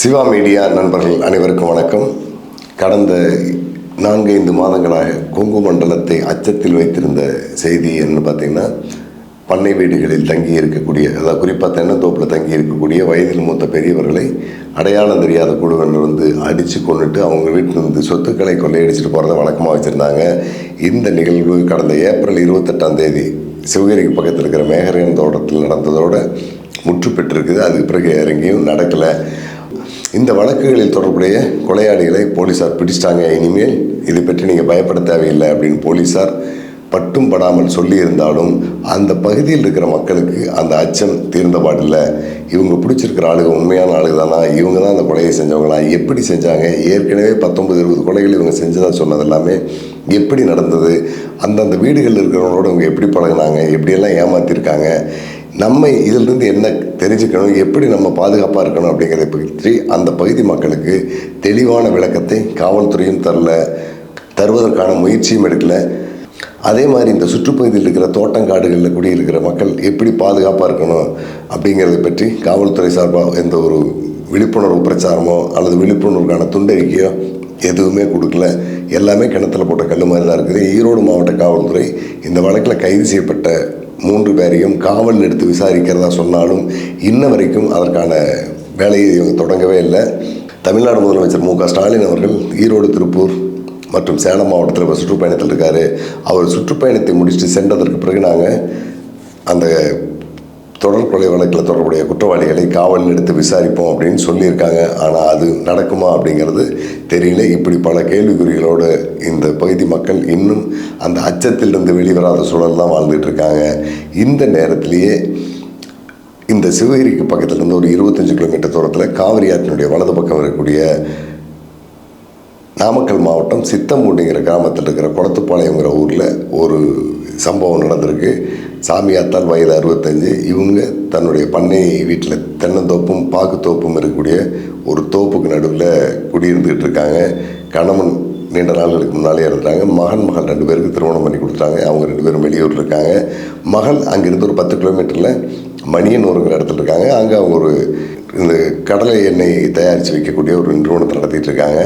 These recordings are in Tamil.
சிவா மீடியா நண்பர்கள் அனைவருக்கும் வணக்கம். கடந்த நான்கைந்து மாதங்களாக கொங்கு மண்டலத்தை அச்சத்தில் வைத்திருந்த செய்தி என்ன பார்த்தீங்கன்னா பண்ணை வீடுகளில் தங்கி இருக்கக்கூடிய அதாவது குறிப்பாக தென்னந்தோப்பில் தங்கி இருக்கக்கூடிய வயதில் மூத்த பெரியவர்களை அடையாளம் தெரியாத குழுவினர் வந்து அடித்து கொண்டுட்டு அவங்க வீட்டிலிருந்து சொத்துக்களை கொள்ளையடிச்சிட்டு போகிறத வழக்கமாக வச்சுருந்தாங்க. இந்த நிகழ்வு கடந்த ஏப்ரல் இருபத்தெட்டாம் தேதி சிவகிரிக்கு பக்கத்தில் இருக்கிற மேகரன் தோட்டத்தில் நடந்ததோடு முற்று பெற்றிருக்குது அதுக்கு பிறகு இறங்கியும் நடக்கலை. இந்த வழக்குகளில் தொடர்புடைய கொலையாளிகளை போலீஸார் பிடிச்சிட்டாங்க. இனிமேல் இதை பற்றி நீங்கள் பயப்பட தேவையில்லை அப்படின்னு போலீஸார் பட்டும் படாமல் சொல்லியிருந்தாலும் அந்த பகுதியில் இருக்கிற மக்களுக்கு அந்த அச்சம் தீர்ந்தபாடில்லை இவங்க பிடிச்சிருக்கிற ஆளுங்க உண்மையான ஆளுங்க தானா இவங்க தான் அந்த கொலையை செஞ்சவங்களா? எப்படி செஞ்சாங்க? ஏற்கனவே பத்தொன்பது இருபது கொலைகள் இவங்க செஞ்சதாக சொன்னது எல்லாமே எப்படி நடந்தது? அந்தந்த வீடுகளில் இருக்கிறவங்களோட இவங்க எப்படி பழகுனாங்க? எப்படியெல்லாம் ஏமாற்றிருக்காங்க நம்ம இதிலிருந்து என்ன தெரிஞ்சுக்கணும் எப்படி நம்ம பாதுகாப்பாக இருக்கணும் அப்படிங்கிறத பற்றி அந்த பகுதி மக்களுக்கு தெளிவான விளக்கத்தை காவல்துறையும் தரல தருவதற்கான முயற்சியும் எடுக்கல. அதே மாதிரி இந்த சுற்றுப்பகுதியில் இருக்கிற தோட்டங்காடுகளில் குடியிருக்கிற மக்கள் எப்படி பாதுகாப்பாக இருக்கணும் அப்படிங்கிறத பற்றி காவல்துறை சார்பாக எந்த ஒரு விழிப்புணர்வு பிரச்சாரமோ அல்லது விழிப்புணர்வுக்கான துண்டறிக்கையோ எதுவுமே கொடுக்கல. எல்லாமே கிணத்துல போட்ட கல் மாதிரி தான் இருக்குது. ஈரோடு மாவட்ட காவல்துறை இந்த வழக்கில் கைது செய்யப்பட்ட மூன்று பேரையும் காவல் எடுத்து விசாரிக்கிறதா சொன்னாலும் இன்ன வரைக்கும் அதற்கான வேலையை இவங்க தொடங்கவே இல்லை. தமிழ்நாடு முதலமைச்சர் மு க ஸ்டாலின் அவர்கள் ஈரோடு திருப்பூர் மற்றும் சேலம் மாவட்டத்தில் இப்போ சுற்றுப்பயணத்தில் இருக்கார். அவர் சுற்றுப்பயணத்தை முடிச்சுட்டு சென்றதற்கு பிறகு நாங்கள் அந்த தொடர் கொலை வழக்கில் தொடர்புடைய குற்றவாளிகளை காவலில் எடுத்து விசாரிப்போம் அப்படின்னு சொல்லியிருக்காங்க. ஆனால் அது நடக்குமா அப்படிங்கிறது தெரியல. இப்படி பல கேள்விக்குறிகளோடு இந்த பகுதி மக்கள் இன்னும் அந்த அச்சத்திலிருந்து வெளிவராத சூழல் தான் வாழ்ந்துட்டு இருக்காங்க இந்த நேரத்திலேயே இந்த சிவகிரிக்கு பக்கத்துல இருந்து ஒரு இருபத்தஞ்சு கிலோமீட்டர் தூரத்தில் காவிரி ஆற்றினுடைய வலது பக்கம் இருக்கக்கூடிய நாமக்கல் மாவட்டம் சித்தம்பூண்டிங்கிற கிராமத்தில் இருக்கிற குளத்துப்பாளையங்கிற ஊரில் ஒரு சம்பவம் நடந்திருக்கு. சாமியாத்தால் வயது அறுபத்தஞ்சு இவங்க தன்னுடைய பண்ணை வீட்டில் தென்னந்தோப்பும் பாக்குத்தோப்பும் இருக்கக்கூடிய ஒரு தோப்புக்கு நடுவில் குடியிருந்துக்கிட்டு இருக்காங்க. கணவன் நீண்ட நாள்களுக்கு முன்னாலே இருந்தாங்க மகன் மகள் ரெண்டு பேருக்கு திருமணம் பண்ணி கொடுத்தாங்க. அவங்க ரெண்டு பேரும் வெளியூரில் இருக்காங்க. மகள் அங்கேருந்து ஒரு பத்து கிலோமீட்டரில் மணியன் ஒரு இடத்துல இருக்காங்க. அங்கே அவங்க ஒரு இந்த கடலை எண்ணெய் தயாரித்து வைக்கக்கூடிய ஒரு நிறுவனத்தை நடத்திட்டு இருக்காங்க.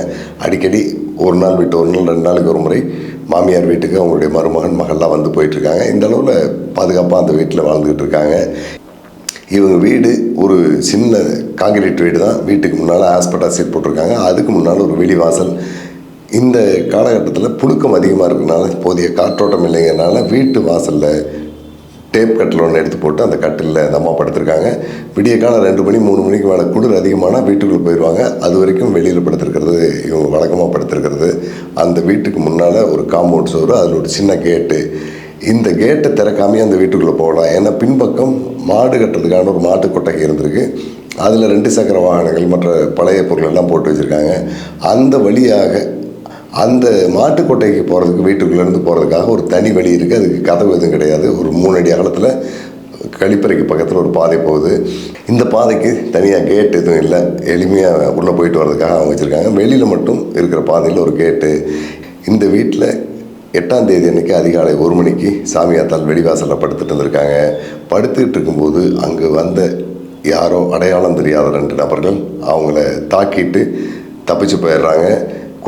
அடிக்கடி ஒரு நாள் விட்டு ஒரு நாள் ரெண்டு நாளைக்கு ஒரு முறை மாமியார் வீட்டுக்கு அவங்களுடைய மருமகன் மகள்லாம் வந்து போயிட்டுருக்காங்க. இந்த அளவில் பாதுகாப்பாக அந்த வீட்டில் வாழ்ந்துக்கிட்டு இருக்காங்க. இவங்க வீடு ஒரு சின்ன காங்கிரீட் வீடு தான். வீட்டுக்கு முன்னால் ஹாஸ்பிட்டல் சீட் போட்டிருக்காங்க. அதுக்கு முன்னால் ஒரு வெளிவாசல் இந்த காலகட்டத்தில் புழுக்கம் அதிகமாக இருக்கிறனால போதிய காற்றோட்டம் இல்லைங்கிறனால வீட்டு வாசலில் டேப் கட்டில் ஒன்று எடுத்து போட்டு அந்த கட்டிலில் அந்த அம்மா படுத்திருக்காங்க. விடிய காலம் ரெண்டு மணி மூணு மணிக்கு மேலே குளிர் அதிகமானால் வீட்டுக்குள்ளே போயிடுவாங்க. அது வரைக்கும் வெளியில் படுத்திருக்கிறது இவங்க வழக்கமாக படுத்திருக்கிறது. அந்த வீட்டுக்கு முன்னால் ஒரு காம்பவுண்ட் சோறு அதில் ஒரு சின்ன கேட்டு. இந்த கேட்டை திறக்காமே அந்த வீட்டுக்குள்ளே போகலாம். ஏன்னா பின்பக்கம் மாடு கட்டுறதுக்கான ஒரு மாட்டு கொட்டகை இருந்திருக்கு. அதில் ரெண்டு சக்கர வாகனங்கள் மற்ற பழைய பொருள் எல்லாம் போட்டு வச்சுருக்காங்க. அந்த வழியாக அந்த மாட்டுக்கொட்டைக்கு போகிறதுக்கு வீட்டுக்குள்ளேருந்து போகிறதுக்காக ஒரு தனி வழி இருக்குது அதுக்கு கதவு எதுவும் கிடையாது. ஒரு மூணு அடி அகலத்தில் கழிப்பறைக்கு பக்கத்தில் ஒரு பாதை போகுது. இந்த பாதைக்கு தனியாக கேட் எதுவும் இல்லை. எளிமையாக உள்ளே போயிட்டு வர்றதுக்காக அவங்க வச்சுருக்காங்க. வெளியில் மட்டும் இருக்கிற பாதையில் ஒரு கேட்டு இந்த வீட்டில் எட்டாம் தேதி அன்னைக்கு அதிகாலை ஒரு மணிக்கு சாமியாத்தால் வெடிவாசலில் படுத்துட்டு இருந்திருக்காங்க படுத்துக்கிட்டு இருக்கும்போது அங்கே வந்த யாரோ அடையாளம் தெரியாத ரெண்டு நபர்கள் அவங்கள தாக்கிட்டு தப்பிச்சு போயிடுறாங்க.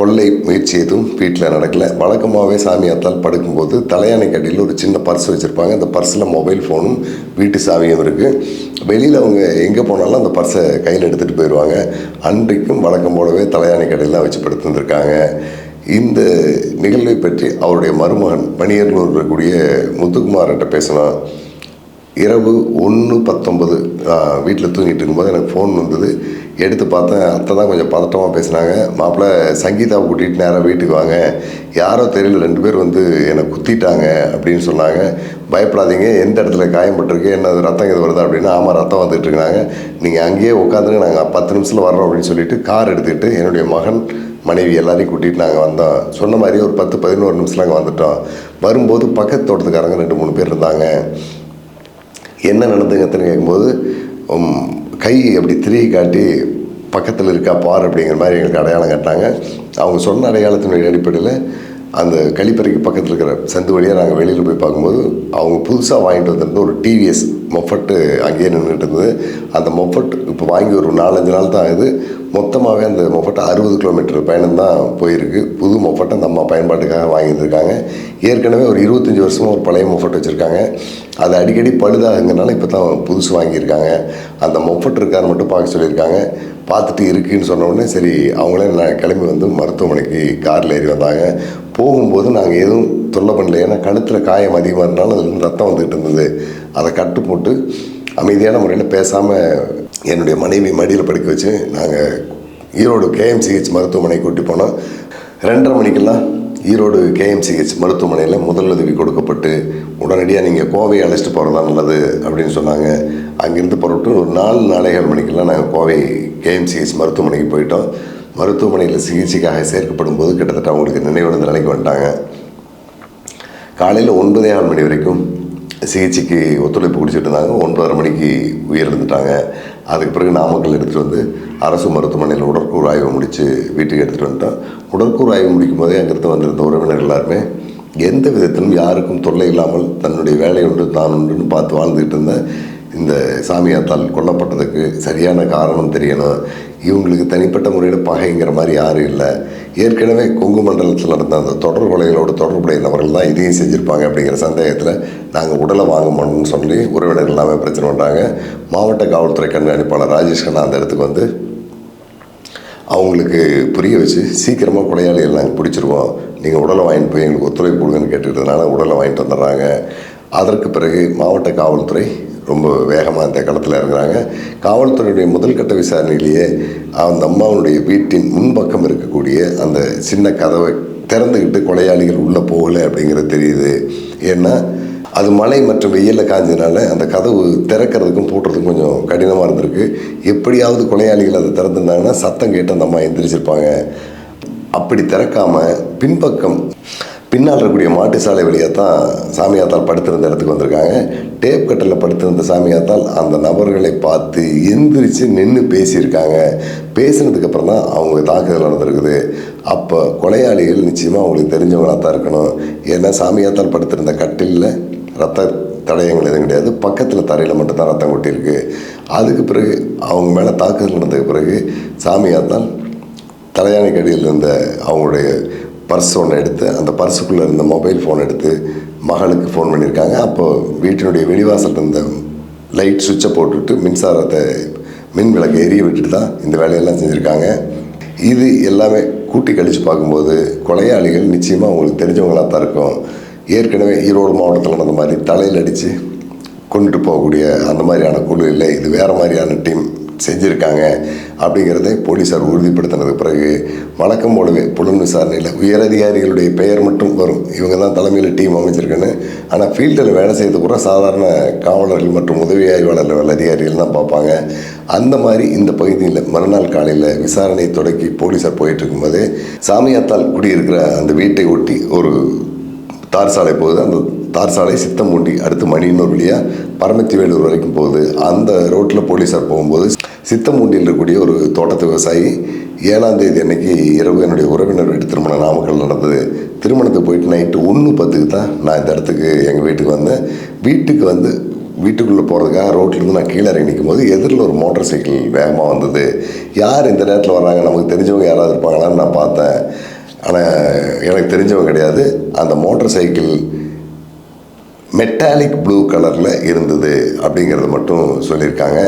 கொள்ளை முயற்சி எதுவும் வீட்டில் நடக்கலை வழக்கமாகவே சாமியாத்தால் படுக்கும்போது தலையானை கடையில் ஒரு சின்ன பர்ஸ் வச்சுருப்பாங்க. அந்த பர்ஸில் மொபைல் ஃபோனும் வீட்டு சாவியும் இருக்குது வெளியில் அவங்க எங்கே போனாலும் அந்த பர்ஸை கையில் எடுத்துகிட்டு போயிடுவாங்க அன்றைக்கும் வழக்கம் போலவே தலையானை கடையில் வச்சு படுத்துருந்துருக்காங்க. இந்த நிகழ்வை பற்றி அவருடைய மருமகன் பணியர்னூர் இருக்கக்கூடிய முத்துக்குமார்கிட்ட பேசினோம் இரவு ஒன்று பத்தொன்பது வீட்டில் தூங்கிட்டு இருக்கும்போது எனக்கு ஃபோன் வந்தது. எடுத்து பார்த்தேன் அத்தை தான் கொஞ்சம் பதட்டமாக பேசினாங்க. மாப்பிள்ளை சங்கீதாவை கூட்டிகிட்டு நேராக வீட்டுக்கு வாங்க. யாரோ தெரியல ரெண்டு பேர் வந்து என்னை குத்திட்டாங்க அப்படின்னு சொன்னாங்க. பயப்படாதீங்க எந்த இடத்துல காயப்பட்டிருக்கு என்ன ரத்தம் இது வருதா அப்படின்னா ஆமாம் ரத்தம் வந்துட்டு இருக்காங்க நீங்கள் அங்கேயே உட்காந்துருங்க நாங்கள் பத்து நிமிஷத்தில் வரோம் அப்படின்னு சொல்லிட்டு கார் எடுத்துக்கிட்டு என்னுடைய மகன் மனைவி எல்லாரையும் கூட்டிகிட்டு நாங்கள் வந்தோம். சொன்ன மாதிரி ஒரு பத்து பதினோரு நிமிஷத்தில் அங்கே வந்துட்டோம். வரும்போது பக்கத்து தோட்டத்துக்காரங்க ரெண்டு மூணு பேர் இருந்தாங்க. என்ன நடந்துங்கத்துன்னு கேட்கும்போது கை அப்படி திருகி காட்டி பக்கத்தில் இருக்கா பார் அப்படிங்கிற மாதிரி எங்களுக்கு அடையாளம் காட்டினாங்க. அவங்க சொன்ன அடையாளத்தினுடைய அடிப்படையில் அந்த கழிப்பறைக்கு பக்கத்தில் இருக்கிற சந்து வழியாக நாங்கள் வெளியில் போய் பார்க்கும்போது அவங்க புதுசாக வாங்கிட்டு வந்திருந்த ஒரு டிவிஎஸ் மொஃபட்டு அங்கேயே நின்றுட்டு இருந்தது. அந்த மொஃபட் இப்போ வாங்கி ஒரு நாலஞ்சு நாள் தான் ஆகுது. மொத்தமாகவே அந்த மொஃபட்டை அறுபது கிலோமீட்டர் பயணம் தான் போயிருக்கு. புது மொஃபட்டை நம்ம பயன்பாட்டுக்காக பயன்பாட்டுக்காக இருக்காங்க ஏற்கனவே ஒரு இருபத்தஞ்சி வருஷமாக ஒரு பழைய மொஃபட் வச்சுருக்காங்க. அது அடிக்கடி பழுதாகுங்கனால இப்போ தான் புதுசு வாங்கியிருக்காங்க. அந்த மொஃபட் இருக்கார் மட்டும் பார்க்க சொல்லியிருக்காங்க. பார்த்துட்டு இருக்குன்னு சொன்ன உடனே சரி அவங்களே நான் கிளம்பி வந்து மருத்துவமனைக்கு காரில் ஏறி வந்தாங்க. போகும்போது நாங்கள் எதுவும் தொல்லை பண்ணல. ஏன்னா கழுத்தில் காயம் அதிகமாக இருந்தாலும் அதுலேருந்து ரத்தம் வந்துகிட்டு இருந்தது. அதை கட்டு போட்டு அமைதியான முறையில் பேசாமல் என்னுடைய மனைவி மடியில் படுக்க வச்சு நாங்கள் ஈரோடு கேஎம்சிஹெச் மருத்துவமனை கூட்டி போனோம் ரெண்டரை மணிக்கெல்லாம் ஈரோடு கேஎம்சிஹெச் மருத்துவமனையில் முதலுதவி கொடுக்கப்பட்டு உடனடியாக நீங்கள் கோவையை அழைச்சிட்டு போகிறதா நல்லது அப்படின்னு சொன்னாங்க. அங்கேருந்து புறப்பட்டு ஒரு நாலு நாளைகள் மணிக்கெல்லாம் நாங்கள் கோவை கேஎம்சிஹெச் மருத்துவமனைக்கு போயிட்டோம். மருத்துவமனையில் சிகிச்சைக்காக சேர்க்கப்படும் போது கிட்டத்தட்ட அவங்களுக்கு நினைவிழந்த நிலைக்கு வந்துட்டாங்க. காலையில் ஒன்பதே ஆறு மணி வரைக்கும் சிகிச்சைக்கு ஒத்துழைப்பு குடிச்சிட்டு இருந்தாங்க. ஒன்பதரை மணிக்கு உயிரிழந்துட்டாங்க. அதுக்கு பிறகு நாமக்கல் எடுத்துகிட்டு வந்து அரசு மருத்துவமனையில் உடற்கூறு ஆய்வு முடித்து வீட்டுக்கு எடுத்துகிட்டு வந்துட்டோம். உடற்கூறு ஆய்வு முடிக்கும் போதே அங்கிருந்து வந்திருந்த உறவினர் எல்லாருமே எந்த விதத்திலும் யாருக்கும் தொல்லை இல்லாமல் தன்னுடைய வேலை உண்டு தான் உண்டுன்னு பார்த்து வாழ்ந்துக்கிட்டு இருந்த இந்த சாமியாத்தால் கொல்லப்பட்டதுக்கு சரியான காரணம் தெரியணும். இவங்களுக்கு தனிப்பட்ட முறையில் பகைங்கிற மாதிரி யாரும் இல்லை. ஏற்கனவே கொங்கு மண்டலத்தில் நடந்த அந்த தொடர் கொலைகளோடு தொடர்புடைய நபர்கள் தான் இதையும் செஞ்சுருப்பாங்க அப்படிங்கிற சந்தேகத்தில் நாங்கள் உடலை வாங்க மாட்டோம்னு சொல்லி உறவினர்கள் எல்லாமே பிரச்சனை பண்ணுறாங்க மாவட்ட காவல்துறை கண்காணிப்பாளர் ராஜேஷ் கண்ணா அந்த இடத்துக்கு வந்து அவங்களுக்கு புரிய வச்சு சீக்கிரமாக கொலையாளிகள் நாங்கள் பிடிச்சிருவோம். நீங்கள் உடலை வாங்கிட்டு போய் எங்களுக்கு ஒத்துழைப்பு கொடுங்கன்னு கேட்டுக்கிட்டதுனால உடலை வாங்கிட்டு வந்துடுறாங்க. அதற்கு பிறகு மாவட்ட காவல்துறை ரொம்ப வேகமாக அந்த களத்தில் இறங்குறாங்க. காவல்துறையுடைய முதல் கட்ட விசாரணையிலேயே அந்த அம்மாவுடைய வீட்டின் முன்பக்கம் இருக்கக்கூடிய அந்த சின்ன கதவை திறந்துக்கிட்டு கொலையாளிகள் உள்ளே போகலை அப்படிங்கிறது தெரியுது. ஏன்னா அது மழை மற்றும் வெயிலில் காஞ்சதுனால அந்த கதவு திறக்கிறதுக்கும் பூட்டுறதுக்கும் கொஞ்சம் கடினமாக இருந்திருக்கு. எப்படியாவது கொலையாளிகள் அதை திறந்துருந்தாங்கன்னா சத்தம் கேட்டு அந்த அம்மா எந்திரிச்சிருப்பாங்க. அப்படி திறக்காமல் பின்பக்கம் பின்னால் இருக்கக்கூடிய மாட்டு சாலை வழியாக தான் சாமியாத்தால் படுத்திருந்த இடத்துக்கு வந்திருக்காங்க. டேப் கட்டில் படுத்திருந்த சாமியாத்தால் அந்த நபர்களை பார்த்து எந்திரிச்சு நின்று பேசியிருக்காங்க. பேசினதுக்கப்புறம் தான் அவங்க தாக்குதல் நடந்திருக்குது. அப்போ கொலையாளிகள் நிச்சயமாக அவங்களுக்கு தெரிஞ்சவங்களாக தான் இருக்கணும். ஏன்னா சாமியாத்தால் படுத்திருந்த கட்டிலில் ரத்த தடயங்கள் எதுவும் கிடையாது. பக்கத்தில் தரையில் மட்டும்தான் ரத்தம் கொட்டியிருக்கு. அதுக்கு பிறகு அவங்க மேலே தாக்குதல் நடந்ததுக்கு பிறகு சாமியாத்தால் தலையாணி கடியில் இருந்த அவங்களுடைய பர்ஸ் ஒன்று எடுத்து அந்த பர்ஸுக்குள்ளே இருந்த மொபைல் ஃபோன் எடுத்து மகளுக்கு ஃபோன் பண்ணியிருக்காங்க. அப்போது வீட்டினுடைய வெளிவாசல் இருந்த லைட் சுவிட்சை போட்டுட்டு மின்சாரத்தை மின் விளக்கை எரிய விட்டுட்டு தான் இந்த வேலையெல்லாம் செஞ்சுருக்காங்க. இது எல்லாமே கூட்டி கழித்து பார்க்கும்போது கொலையாளிகள் நிச்சயமாக அவங்களுக்கு தெரிஞ்சவங்களாக தான் இருக்கும். ஏற்கனவே ஈரோடு மாவட்டத்தில் நடந்த மாதிரி தலையில் அடித்து கொண்டுட்டு போகக்கூடிய அந்த மாதிரியான குழு இல்லை. இது வேறு மாதிரியான டீம் செஞ்சுருக்காங்க அப்படிங்கிறத போலீஸார் உறுதிப்படுத்தினது பிறகு வழக்கம் போலவே புலன் விசாரணையில் உயரதிகாரிகளுடைய பெயர் மட்டும் வரும். இவங்க தான் தலைமையில் டீம் அமைச்சிருக்குன்னு. ஆனால் ஃபீல்டில் வேலை செய்யறது கூட சாதாரண காவலர்கள் மற்றும் உதவி ஆய்வாளர்கள் அதிகாரிகள் தான் பார்ப்பாங்க. அந்த மாதிரி இந்த பகுதியில் மறுநாள் காலையில் விசாரணை தொடக்கி போலீஸார் போயிட்டு சாமியாத்தால் குடியிருக்கிற அந்த வீட்டை ஒட்டி ஒரு தார் சாலை போகுது. அந்த தார் சாலை சித்தம்பூண்டி அடுத்து மணியனூர் வழியாக பரமத்தி வேலூர் வரைக்கும் போகுது. அந்த ரோட்டில் போலீஸார் போகும்போது சித்தமூண்டியில் இருக்கக்கூடிய ஒரு தோட்டத்து விவசாயி ஏழாம் தேதி அன்னைக்கு இரவு என்னுடைய உறவினர் வீட்டு திருமண நாமக்கல் நடந்தது. திருமணத்துக்கு போயிட்டு நைட்டு ஒன்று பத்துக்கு தான் நான் இந்த இடத்துக்கு எங்கள் வீட்டுக்கு வந்தேன். வீட்டுக்கு வந்து வீட்டுக்குள்ளே போகிறதுக்காக ரோட்லேருந்து நான் கீழே இறங்கி நிற்கும் போது எதிரில் ஒரு மோட்டார் சைக்கிள் வேகமாக வந்தது. யார் இந்த நேரத்தில் வர்றாங்க? நமக்கு தெரிஞ்சவங்க யாராவது இருப்பாங்களான்னு நான் பார்த்தேன். ஆனால் எனக்கு தெரிஞ்சவங்க கிடையாது. அந்த மோட்டார் சைக்கிள் மெட்டாலிக் ப்ளூ கலரில் இருந்தது அப்படிங்கிறத மட்டும் சொல்லியிருக்காங்க.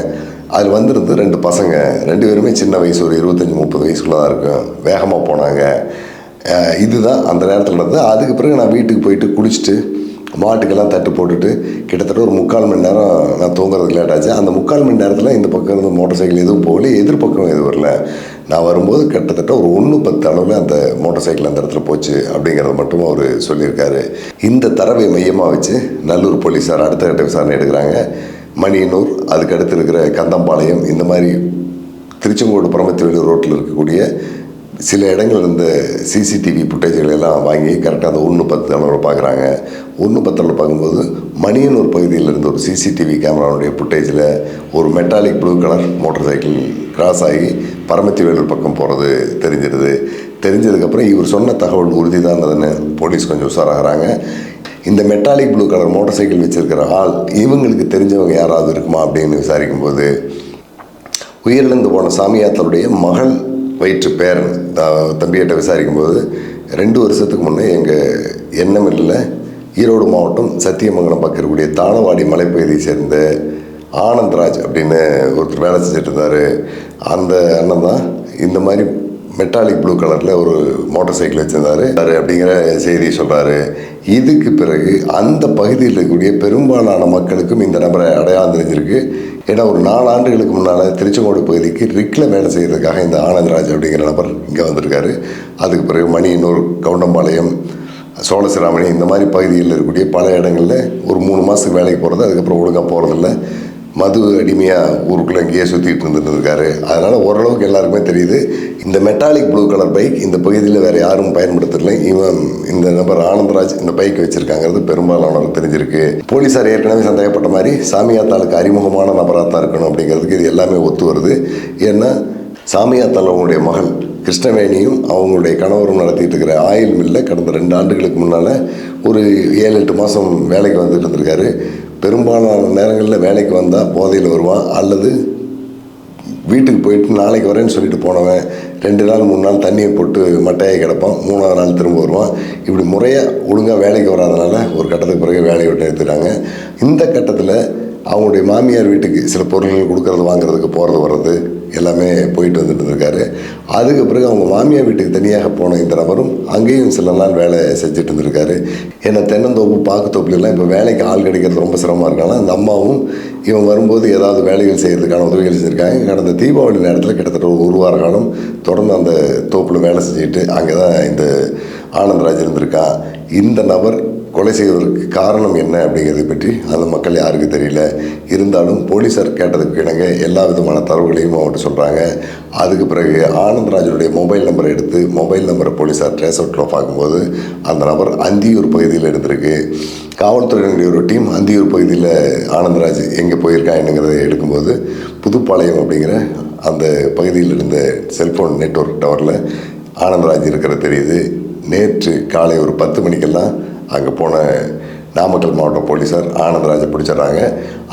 அதில் வந்திருந்து ரெண்டு பசங்க ரெண்டு பேருமே சின்ன வயசு ஒரு இருபத்தஞ்சி முப்பது வயசுக்குள்ள தான் இருக்கும் வேகமாக போனாங்க இதுதான் அந்த நேரத்தில் நடந்தது. அதுக்கு பிறகு நான் வீட்டுக்கு போயிட்டு குளிச்சுட்டு மாட்டுக்கெல்லாம் தட்டு போட்டுட்டு கிட்டத்தட்ட ஒரு முக்கால் மணி நேரம் நான் தூங்குறதுக்கு லேட் ஆச்சு அந்த முக்கால் மணி நேரத்தில் இந்த பக்கம் இருந்து மோட்டார் சைக்கிள் எதுவும் போகல எதிர்பக்கம் எதுவும் வரல. நான் வரும்போது கிட்டத்தட்ட ஒரு ஒன்று பத்து அளவில் அந்த மோட்டார் சைக்கிள் அந்த இடத்துல போச்சு அப்படிங்கிறத மட்டும் அவர் சொல்லியிருக்காரு. இந்த தரவை மையமாக வச்சு நல்லூர் போலீஸார் அடுத்த கட்ட விசாரணை எடுக்கிறாங்க. மணியனூர் அதுக்கடுத்து இருக்கிற கந்தம்பாளையம் இந்த மாதிரி திருச்செங்கோடு பரமத்திவேலூர் ரோட்டில் இருக்கக்கூடிய சில இடங்கள் இந்த சிசிடிவி ஃபுட்டேஜ்கள் எல்லாம் வாங்கி கரெக்டாக அந்த ஒன்று பத்து அளவில் பார்க்குறாங்க. ஒன்று பத்தில் பார்க்கும்போது மணியனூர் பகுதியில் இருந்த ஒரு சிசிடிவி கேமராவுடைய ஃபுட்டேஜில் ஒரு metallic blue colour motorcycle cross ஆகி பரமத்தி வேலூர் பக்கம் போகிறது தெரிஞ்சிருது. தெரிஞ்சதுக்கப்புறம் இவர் சொன்ன தகவல் உறுதி போலீஸ் கொஞ்சம் உஷாராகிறாங்க. இந்த metallic blue colour motorcycle வச்சிருக்கிற ஆள் இவங்களுக்கு தெரிஞ்சவங்க யாராவது இருக்குமா அப்படின்னு விசாரிக்கும்போது உயிரிழந்து போன சாமியாத்தருடைய மகள் வயிற்று பேரன் தம்பிகிட்ட விசாரிக்கும்போது ரெண்டு வருஷத்துக்கு முன்னே எங்கள் எண்ணமில்ல ஈரோடு மாவட்டம் சத்தியமங்கலம் பக்கம் இருக்கக்கூடிய தாளவாடி மலைப்பகுதியை சேர்ந்த ஆனந்த்ராஜ் அப்படின்னு ஒருத்தர் வேலை செஞ்சுட்டு இருந்தார். அந்த அண்ணன் தான் இந்த மாதிரி மெட்டாலிக் ப்ளூ கலரில் ஒரு மோட்டார் சைக்கிள் வச்சுருந்தாரு. அப்படிங்கிற செய்தி சொல்கிறாரு இதுக்கு பிறகு அந்த பகுதியில் இருக்கக்கூடிய பெரும்பாலான மக்களுக்கும் இந்த நபரை அடையாளம் தெரிஞ்சிருக்கு. ஏன்னா ஒரு நாலு ஆண்டுகளுக்கு முன்னால் திருச்செங்கோடு பகுதிக்கு ரிக்கில் வேலை செய்கிறதுக்காக இந்த ஆனந்த்ராஜ் அப்படிங்கிற நபர் இங்கே வந்திருக்காரு. அதுக்கு பிறகு மணியனூர் கவுண்டம்பாளையம் சோழசிராமணி இந்த மாதிரி பகுதியில் இருக்கக்கூடிய பல இடங்களில் ஒரு மூணு மாதத்துக்கு வேலைக்கு போகிறது அதுக்கப்புறம் ஒழுங்காக போகிறதில்ல மது அடிமையாக ஊருக்குள்ளே இங்கேயே சுற்றிட்டு இருந்துட்டு அதனால் ஓரளவுக்கு எல்லாருக்குமே தெரியுது. இந்த மெட்டாலிக் ப்ளூ கலர் பைக் இந்த பகுதியில் வேறு யாரும் பயன்படுத்தலை. இவன் இந்த நபர் ஆனந்தராஜ் இந்த பைக் வச்சுருக்காங்கிறது பெரும்பாலானவருக்கு தெரிஞ்சிருக்கு. போலீஸார் ஏற்கனவே சந்தேகப்பட்ட மாதிரி சாமியாத்தாளுக்கு அறிமுகமான நபராக தான் இருக்கணும் அப்படிங்கிறதுக்கு இது எல்லாமே ஒத்து வருது. ஏன்னா சாமியாத்தாள் அவங்களுடைய மகள் கிருஷ்ணவேணியும் அவங்களுடைய கணவரும் நடத்திட்டு இருக்கிற ஆயில் மில்ல கடந்த ரெண்டு ஆண்டுகளுக்கு முன்னால் ஒரு ஏழு எட்டு மாதம் வேலைக்கு வந்துட்டு இருந்திருக்காரு. பெரும்பாலான நேரங்களில் வேலைக்கு வந்தால் போதையில் வருவான். அல்லது வீட்டுக்கு போயிட்டு நாளைக்கு வரேன்னு சொல்லிட்டு போனவன் ரெண்டு நாள் மூணு நாள் தண்ணியை போட்டு மட்டையை கிடப்பான். மூணாவது நாள் திரும்ப வருவான். இப்படி முறையாக ஒழுங்காக வேலைக்கு வராதனால ஒரு கட்டத்துக்கு பிறகு வேலையை விட்டு எடுத்துட்டாங்க இந்த கட்டத்தில் அவங்களுடைய மாமியார் வீட்டுக்கு சில பொருள்கள் கொடுக்கறது வாங்குறதுக்கு போகிறது வர்றது எல்லாமே போயிட்டு வந்துட்டு இருக்காரு. அதுக்கு பிறகு அவங்க மாமியார் வீட்டுக்கு தனியாக போன இந்த நபரும் அங்கேயும் சில நாள் வேலை செஞ்சுட்டு இருந்திருக்காரு. ஏன்னா தென்னந்தோப்பு பாக்குத்தோப்புலாம் இப்போ வேலைக்கு ஆள் கிடைக்கிறது ரொம்ப சிரமமாக இருக்காங்க அந்த அம்மாவும் இவன் வரும்போது ஏதாவது வேலைகள் செய்கிறதுக்கான உதவிகள் செஞ்சுருக்காங்க. கடந்த தீபாவளி நேரத்தில் கிட்டத்தட்ட ஒரு வார காலம் தொடர்ந்து அந்த தோப்பில் வேலை செஞ்சுட்டு அங்கே தான் இந்த ஆனந்தராஜ் இருந்திருக்கான் இந்த நபர் கொலை செய்வதற்கு காரணம் என்ன அப்படிங்கிறது பற்றி அந்த மக்கள் யாருக்கு தெரியல. இருந்தாலும் போலீஸார் கேட்டதுக்கு இணங்க எல்லா விதமான தரவுகளையும் அவங்கள்ட்ட சொல்கிறாங்க அதுக்கு பிறகு ஆனந்தராஜனுடைய மொபைல் நம்பரை எடுத்து மொபைல் நம்பரை போலீஸார் ட்ரேஸ் அவுட்டில் பார்க்கும்போது அந்த நபர் அந்தியூர் பகுதியில் இருந்திருக்கு. காவல்துறையினுடைய ஒரு டீம் அந்தியூர் பகுதியில் ஆனந்தராஜ் எங்கே போயிருக்காங்கிறத எடுக்கும்போது புதுப்பாளையம் அப்படிங்கிற அந்த பகுதியில் இருந்த செல்ஃபோன் நெட்வொர்க் டவரில் ஆனந்தராஜ் இருக்கிற தெரியுது. நேற்று காலை ஒரு பத்து மணிக்கெல்லாம் அங்கே போன நாமக்கல் மாவட்ட போலீஸார் ஆனந்தராஜை பிடிச்சிடுறாங்க.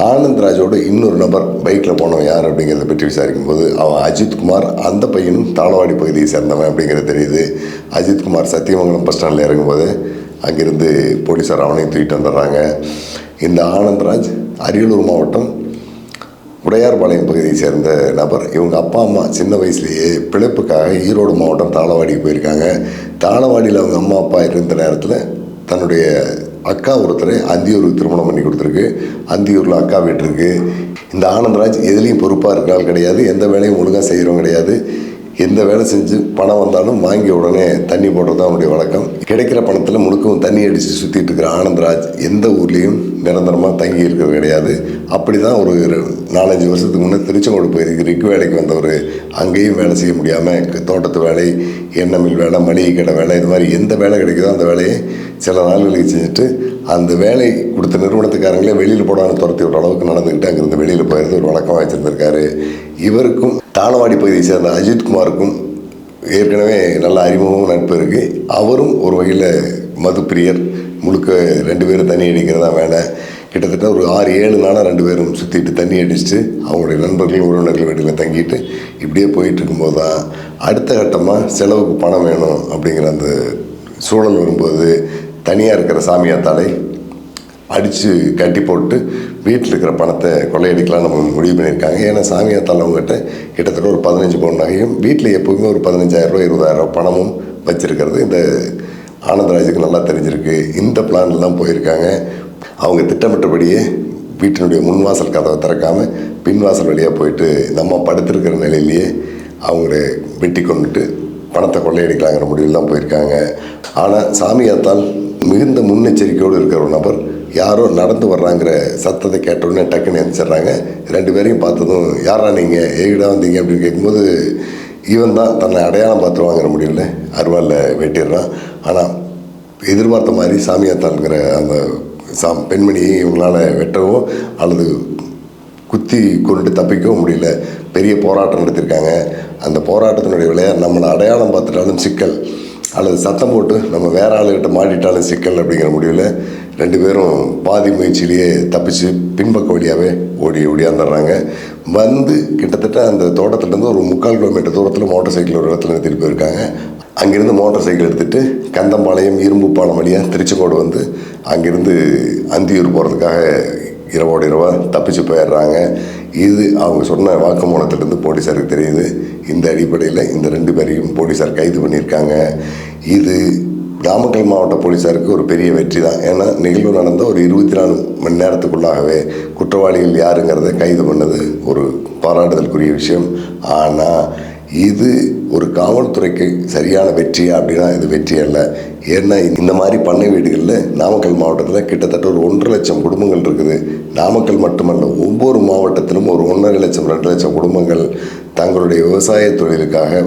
ஆனந்தராஜோட இன்னொரு நபர் பைக்கில் போனவன் யார் அப்படிங்கிறத பற்றி விசாரிக்கும்போது அவன் அஜித்குமார் அந்த பையனும் தாளவாடி பகுதியை சேர்ந்தவன் அப்படிங்கிறது தெரியுது. அஜித்குமார் சத்தியமங்கலம் பஸ் ஸ்டாண்டில் இறங்கும்போது அங்கேருந்து போலீஸார் அவனையும் தூக்கிட்டு வந்துடுறாங்க. இந்த ஆனந்தராஜ் அரியலூர் மாவட்டம் உடையார்பாளையம் பகுதியை சேர்ந்த நபர். இவங்க அப்பா அம்மா சின்ன வயசுலேயே பிழைப்புக்காக ஈரோடு மாவட்டம் தாளவாடிக்கு போயிருக்காங்க. தாளவாடியில் அவங்க அம்மா அப்பா இருந்த நேரத்தில் தன்னுடைய அக்கா ஒருத்தரை அந்தியூருக்கு திருமணம் பண்ணி கொடுத்துருக்கு. அந்தியூரில் அக்கா வீட்டிருக்கு இந்த ஆனந்தராஜ் எதுலேயும் பொறுப்பாக இருக்கால் கிடையாது. எந்த வேலையும் ஒழுங்காக செய்கிறவங்க கிடையாது. எந்த வேலை செஞ்சு பணம் வந்தாலும் வாங்கி உடனே தண்ணி போடுறது தான் அவனுடைய வழக்கம். கிடைக்கிற பணத்தில் முழுக்கவும் தண்ணி அடித்து சுற்றிட்டு இருக்கிற ஆனந்தராஜ் எந்த ஊர்லேயும் நிரந்தரமாக தங்கி இருக்கிறது கிடையாது. அப்படி தான் ஒரு நாலஞ்சு வருஷத்துக்கு முன்னே திருச்செங்கோடு போயிருக்கு ரிக்கு வேலைக்கு வந்தவர். அங்கேயும் வேலை செய்ய முடியாமல் தோட்டத்து வேலை எண்ணெய் மில் வேலை மளிகை கடை வேலை இது மாதிரி எந்த வேலை கிடைக்குதோ அந்த வேலையை சில நாள்களுக்கு செஞ்சுட்டு அந்த வேலை கொடுத்த நிறுவனத்துக்காரங்களே வெளியில் போடாமல் துரத்தி விட்ட அளவுக்கு நடந்துக்கிட்டு அங்கேருந்து வெளியில் போயிருந்து ஒரு வழக்கமாக வச்சுருந்துருக்காரு இவருக்கும் தாளவாடி பகுதியை சேர்ந்த அஜித்குமாருக்கும் ஏற்கனவே நல்ல அறிமுகமும் நட்பு இருக்குது அவரும் ஒரு வகையில் மது பிரியர். முழுக்க ரெண்டு பேரும் தண்ணி அடிக்கிறதா வேலை. கிட்டத்தட்ட ஒரு ஆறு ஏழு நாளாக ரெண்டு பேரும் சுற்றிட்டு தண்ணி அடிச்சுட்டு அவங்களுடைய நண்பர்கள் உறவினர்கள் வீட்டில் தங்கிட்டு இப்படியே போயிட்டு இருக்கும்போது தான் அடுத்த கட்டமாக செலவுக்கு பணம் வேணும் அப்படிங்கிற அந்த சூழல் வரும்போது தனியாக இருக்கிற சாமியாத்தாலை அடித்து கட்டி போட்டு வீட்டில் இருக்கிற பணத்தை கொள்ளையடிக்கலாம் நம்ம முடிவு பண்ணியிருக்காங்க. ஏன்னா சாமியாத்தால் அவங்ககிட்ட கிட்டத்தட்ட ஒரு பதினஞ்சு பவுன் நகையும் வீட்டில் எப்போவுமே ஒரு பதினஞ்சாயிரரூபா இருபதாயிரரூபா பணமும் வச்சுருக்கிறது. இந்த ஆனந்தராஜுக்கு நல்லா தெரிஞ்சிருக்கு. இந்த பிளானில் தான் போயிருக்காங்க. அவங்க திட்டமிட்டபடியே வீட்டினுடைய முன்வாசல் கதவை திறக்காமல் பின்வாசல் வழியாக போயிட்டு நம்ம படுத்திருக்கிற நிலையிலேயே அவங்கள வெட்டி கொண்டுட்டு பணத்தை கொள்ளையடிக்கலாங்கிற முடிவில் தான் போயிருக்காங்க. ஆனால் சாமியாத்தால் மிகுந்த முன்னெச்சரிக்கையோடு இருக்கிற ஒரு நபர். யாரோ நடந்து வர்றாங்கிற சத்தத்தை கேட்டவுடனே டக்குன்னு அனுப்பிச்சிடுறாங்க ரெண்டு பேரையும் பார்த்ததும் யாரா நீங்கள் ஏகிடா வந்தீங்க? அப்படின்னு கேட்கும்போது இவன் தான் தன்னை அடையாளம் பார்த்துருவாங்கிற முடிவில் அருவாளில் வெட்டிடுறான். ஆனால் எதிர்பார்த்த மாதிரி சாமியாத்தாளுங்கிற அந்த சா பெண்மணியை இவங்களால் வெட்டவோ அல்லது குத்தி கொண்டு தப்பிக்கவும் முடியல. பெரிய போராட்டம் நடத்தியிருக்காங்க. அந்த போராட்டத்தினுடைய விளையா நம்மளை அடையாளம் பார்த்துட்டாலும் சிக்கல். அல்லது சத்தம் போட்டு நம்ம வேற ஆளுகிட்ட மாட்டிட்டாலும் சிக்கல் அப்படிங்கிற முடிவில் ரெண்டு பேரும் பாதி முயற்சியிலேயே தப்பிச்சு பின்பக்க வழியாகவே ஓடி ஓடியாந்துடுறாங்க வந்து கிட்டத்தட்ட அந்த தோட்டத்துலேருந்து ஒரு முக்கால் கிலோமீட்டர் தூரத்தில் மோட்டார் சைக்கிள் ஒரு இடத்துல நிறுத்திட்டு போயிருக்காங்க. அங்கேருந்து மோட்டார் சைக்கிள் எடுத்துகிட்டு கந்தம்பாளையம் இரும்பு பாலம் வழியாக திருச்செங்கோடு வந்து அங்கேருந்து அந்தியூர் போகிறதுக்காக இரவோடு இரவாக தப்பிச்சு போயிடுறாங்க. இது அவங்க சொன்ன வாக்குமூலத்திலேருந்து போலீஸாருக்கு தெரியுது. இந்த அடிப்படையில் இந்த ரெண்டு பேரையும் போலீஸார் கைது பண்ணியிருக்காங்க. இது நாமக்கல் மாவட்ட போலீஸாருக்கு ஒரு பெரிய வெற்றி தான். ஏன்னா நிகழ்வு நடந்த ஒரு இருபத்தி நாலு மணி நேரத்துக்குள்ளாகவே குற்றவாளிகள் யாருங்கிறத கைது பண்ணது ஒரு பாராட்டுதலுக்குரிய விஷயம். ஆனால் இது ஒரு காவல்துறைக்கு சரியான வெற்றியா அப்படின்னா இது வெற்றி அல்ல. ஏன்னா இந்த மாதிரி பண்ணை வீடுகளில் நாமக்கல் மாவட்டத்தில் கிட்டத்தட்ட ஒரு ஒன்றரை லட்சம் குடும்பங்கள் இருக்குது. நாமக்கல் மட்டுமல்ல ஒவ்வொரு மாவட்டத்திலும் ஒரு ஒன்றரை லட்சம் ரெண்டு லட்சம் குடும்பங்கள் தங்களுடைய விவசாய தொழிலுக்காக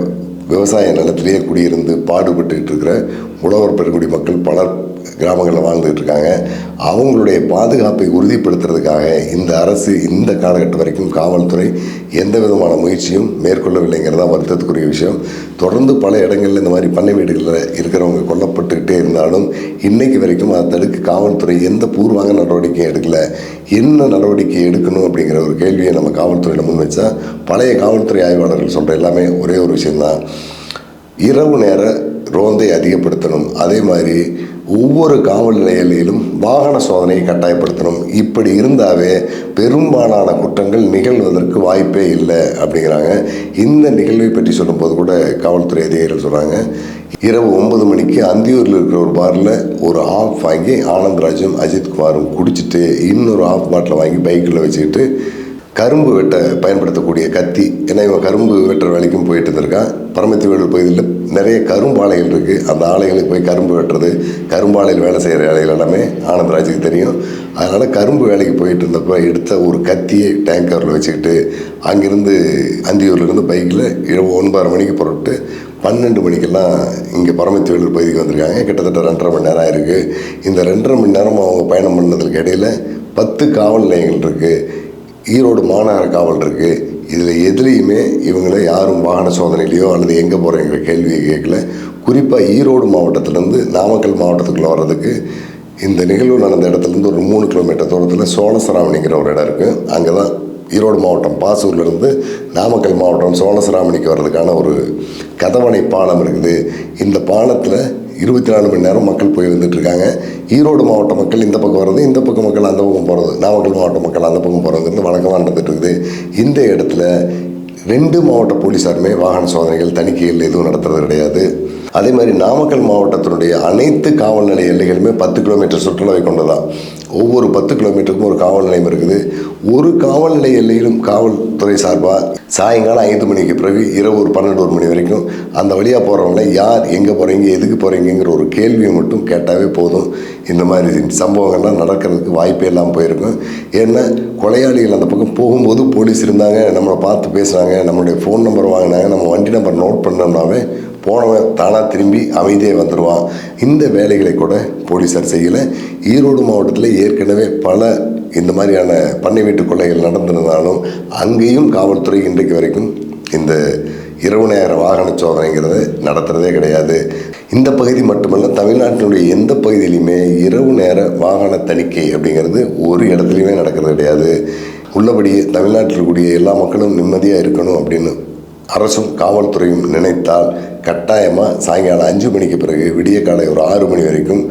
விவசாய நிலத்திலேயே குடியிருந்து பாடுபட்டுக்கிட்டு இருக்கிற உழவர் பெருங்குடி மக்கள் பலர் கிராமங்களில் வாழ்ந்துட்டு இருக்காங்க. அவங்களுடைய பாதுகாப்பை உறுதிப்படுத்துறதுக்காக இந்த அரசு இந்த காலகட்டம் வரைக்கும் காவல்துறை எந்த விதமான முயற்சியும் மேற்கொள்ளவில்லைங்கிறதா வருத்தத்துக்குரிய விஷயம். தொடர்ந்து பல இடங்களில் இந்த மாதிரி பண்ணை வீடுகளில் இருக்கிறவங்க கொல்லப்பட்டுக்கிட்டே இருந்தாலும் இன்னைக்கு வரைக்கும் அதை தடுக்க காவல்துறை எந்த பூர்வாங்க நடவடிக்கையும் எடுக்கல. என்ன நடவடிக்கை எடுக்கணும் அப்படிங்கிற ஒரு கேள்வியை நம்ம காவல்துறையில் முன் வச்சா பழைய காவல்துறை ஆய்வாளர்கள் சொல்கிற எல்லாமே ஒரே ஒரு விஷயம்தான். இரவு நேர ரோந்தை அதிகப்படுத்தணும். அதே மாதிரி ஒவ்வொரு காவல் நிலையிலும் வாகன சோதனையை கட்டாயப்படுத்தணும். இப்படி இருந்தாவே பெரும்பாலான குற்றங்கள் நிகழ்வதற்கு வாய்ப்பே இல்லை அப்படிங்கிறாங்க. இந்த நிகழ்வை பற்றி சொல்லும்போது கூட காவல்துறை அதிகாரிகள் சொல்கிறாங்க இரவு ஒன்பது மணிக்கு அந்தியூரில் இருக்கிற ஒரு பாரில் ஒரு ஆஃப் வாங்கி ஆனந்த்ராஜும் அஜித் குமாரும் குடிச்சிட்டு இன்னொரு ஆஃப் பாட்டில் வாங்கி பைக்கில் வச்சுக்கிட்டு கரும்பு வெட்ட பயன்படுத்தக்கூடிய கத்தி. ஏன்னா இவன் கரும்பு வெட்டுற வேலைக்கும் போயிட்டு இருந்திருக்கான். பரமத்தி வேலூர் பகுதியில் நிறைய கரும்பு ஆலைகள் இருக்குது அந்த ஆலைகளுக்கு போய் கரும்பு வெட்டுறது கரும்பு ஆலையில் வேலை செய்கிற வேலைகள் எல்லாமே ஆனந்தராஜுக்கு தெரியும். அதனால் கரும்பு வேலைக்கு போயிட்டு இருந்தப்போ எடுத்த ஒரு கத்தியை டேங்கரில் வச்சுக்கிட்டு அங்கேருந்து அந்தியூர்லேருந்து பைக்கில் இரவு ஒன்பதரை மணிக்கு புறப்பட்டு பன்னெண்டு மணிக்கெல்லாம் இங்கே பரமத்தி வேலூர் பகுதிக்கு வந்திருக்காங்க. கிட்டத்தட்ட ரெண்டரை மணி நேரம் ஆயிருக்கு. இந்த ரெண்டரை மணி நேரம் அவங்க பயணம் பண்ணதுக்கு இடையில பத்து காவல் நிலையங்கள் இருக்குது ஈரோடு மாநகர காவல் இருக்குது இதில் எதுலேயுமே இவங்கள யாரும் வாகன சோதனையிலையோ அல்லது எங்கே போகிறேங்கிற கேள்வியை கேட்கல. குறிப்பாக ஈரோடு மாவட்டத்திலேருந்து நாமக்கல் மாவட்டத்துக்குள்ளே வர்றதுக்கு இந்த நிகழ்வு நடந்த இடத்துலேருந்து ஒரு மூணு கிலோமீட்டர் தூரத்தில் சோழசராமணிங்கிற ஒரு இடம் இருக்குது அங்கே தான் ஈரோடு மாவட்டம் பாசூர்லேருந்து நாமக்கல் மாவட்டம் சோழசராமணிக்கு வர்றதுக்கான ஒரு கதவணை பாலம் இருக்குது. இந்த பாலத்தில் இருபத்தி நாலு மணி நேரம் மக்கள் போய் வந்துட்டு இருக்காங்க ஈரோடு மாவட்ட மக்கள் இந்த பக்கம் வர்றது இந்த பக்கம் மக்கள் அந்த பக்கம் போகிறது நாமக்கல் மாவட்ட மக்கள் அந்த பக்கம் போகிறதுங்கிறது வழக்கமாக நடந்துட்டு இருக்குது இந்த இடத்துல ரெண்டு மாவட்ட போலீஸாருமே வாகன சோதனைகள் தணிக்கைகள் எதுவும் நடத்துறது கிடையாது. அதே மாதிரி நாமக்கல் மாவட்டத்தினுடைய அனைத்து காவல் நிலைய எல்லைகளுமே பத்து கிலோமீட்டர் சுற்றுலாவை கொண்டதான் ஒவ்வொரு பத்து கிலோமீட்டருக்கும் ஒரு காவல் நிலையம் இருக்குது. ஒரு காவல் நிலைய எல்லையிலும் காவல்துறை சார்பாக சாயங்காலம் ஐந்து மணிக்கு பிறகு இரவு ஒரு பன்னெண்டு ஒரு மணி வரைக்கும் அந்த வழியாக போகிறவங்கள யார் எங்கே போகிறீங்க எதுக்கு போகிறீங்கிற ஒரு கேள்வியை மட்டும் கேட்டாவே போதும். இந்த மாதிரி சம்பவங்கள்லாம் நடக்கிறதுக்கு வாய்ப்பே இல்லாமல் போயிருக்கும். ஏன்னா கொலையாளிகள் அந்த பக்கம் போகும்போது போலீஸ் இருந்தாங்க நம்மளை பார்த்து பேசுனாங்க நம்மளுடைய ஃபோன் நம்பர் வாங்கினாங்க நம்ம வண்டி நம்பர் நோட் பண்ணோம்னாவே போனவன் தானாக திரும்பி அமைதியே வந்துடுவான் இந்த வேலைகளை கூட போலீஸார் செய்யலை. ஈரோடு மாவட்டத்தில் ஏற்கனவே பல இந்த மாதிரியான பண்ணை வீட்டு கொள்ளைகள் நடந்திருந்தாலும் அங்கேயும் காவல்துறை இன்றைக்கு வரைக்கும் இந்த இரவு நேர வாகன சோதனைங்கிறது நடத்துகிறதே கிடையாது. இந்த பகுதி மட்டுமல்ல தமிழ்நாட்டினுடைய எந்த பகுதியிலையுமே இரவு நேர வாகன தணிக்கை அப்படிங்கிறது ஒரு இடத்துலையுமே நடக்கிறது கிடையாது. உள்ளபடியே தமிழ்நாட்டில் இருக்கக்கூடிய எல்லா மக்களும் நிம்மதியாக இருக்கணும் அப்படின்னு அரசும் காவல்துறையும் நினைத்தால் கட்டாயமாக சாயங்காலம் அஞ்சு மணிக்கு பிறகு விடிய காலை ஒரு ஆறு மணி வரைக்கும்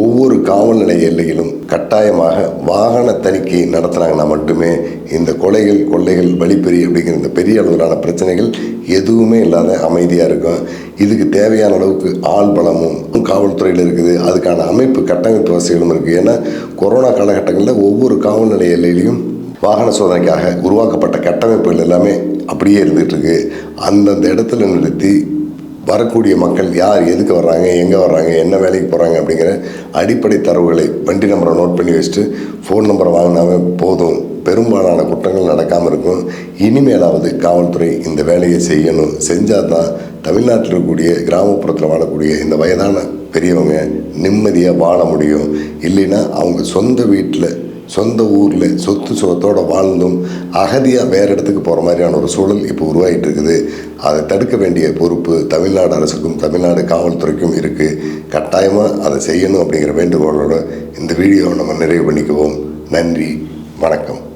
ஒவ்வொரு காவல் நிலைய எல்லையிலும் கட்டாயமாக வாகன தணிக்கை நடத்துனாங்கன்னா மட்டுமே இந்த கொலைகள் கொள்ளைகள் வழிப்பறி அப்படிங்கிற இந்த பெரிய அளவிலான பிரச்சனைகள் எதுவுமே இல்லாத அமைதியாக இருக்கும். இதுக்கு தேவையான அளவுக்கு ஆள் பலமும் காவல்துறையில் இருக்குது. அதுக்கான அமைப்பு கட்டமைப்பு வசதிகளும் இருக்குது ஏன்னா கொரோனா காலகட்டங்களில் ஒவ்வொரு காவல் நிலைய எல்லையிலையும் வாகன சோதனைக்காக உருவாக்கப்பட்ட கட்டமைப்புகள் எல்லாமே அப்படியே இருந்துகிட்ருக்கு அந்தந்த இடத்துல நிறுத்தி வரக்கூடிய மக்கள் யார் எதுக்கு வர்றாங்க எங்கே வர்றாங்க என்ன வேலைக்கு போகிறாங்க அப்படிங்கிற அடிப்படை தரவுகளை வண்டி நம்பரை நோட் பண்ணி வச்சுட்டு ஃபோன் நம்பரை வாங்கினாவே போதும். பெரும்பாலான குற்றங்கள் நடக்காமல் இருக்கும். இனிமேலாவது காவல்துறை இந்த வேலையை செய்யணும். செஞ்சால் தான் தமிழ்நாட்டில் இருக்கக்கூடிய கிராமப்புறத்தில் வாழக்கூடிய இந்த வயதான பெரியவங்க நிம்மதியாக வாழ முடியும். இல்லைன்னா அவங்க சொந்த வீட்டில் சொந்த ஊரில் சொத்து சுகத்தோடு வாழ்ந்தும் அகதியாக வேறு இடத்துக்கு போகிற மாதிரியான ஒரு சூழல் இப்போ உருவாகிட்டு இருக்குது. அதை தடுக்க வேண்டிய பொறுப்பு தமிழ்நாடு அரசுக்கும் தமிழ்நாடு காவல்துறைக்கும் இருக்குது கட்டாயமாக அதை செய்யணும் அப்படிங்கிற வேண்டுகோளோட இந்த வீடியோவை நம்ம நிறைவு பண்ணிக்குவோம். நன்றி வணக்கம்.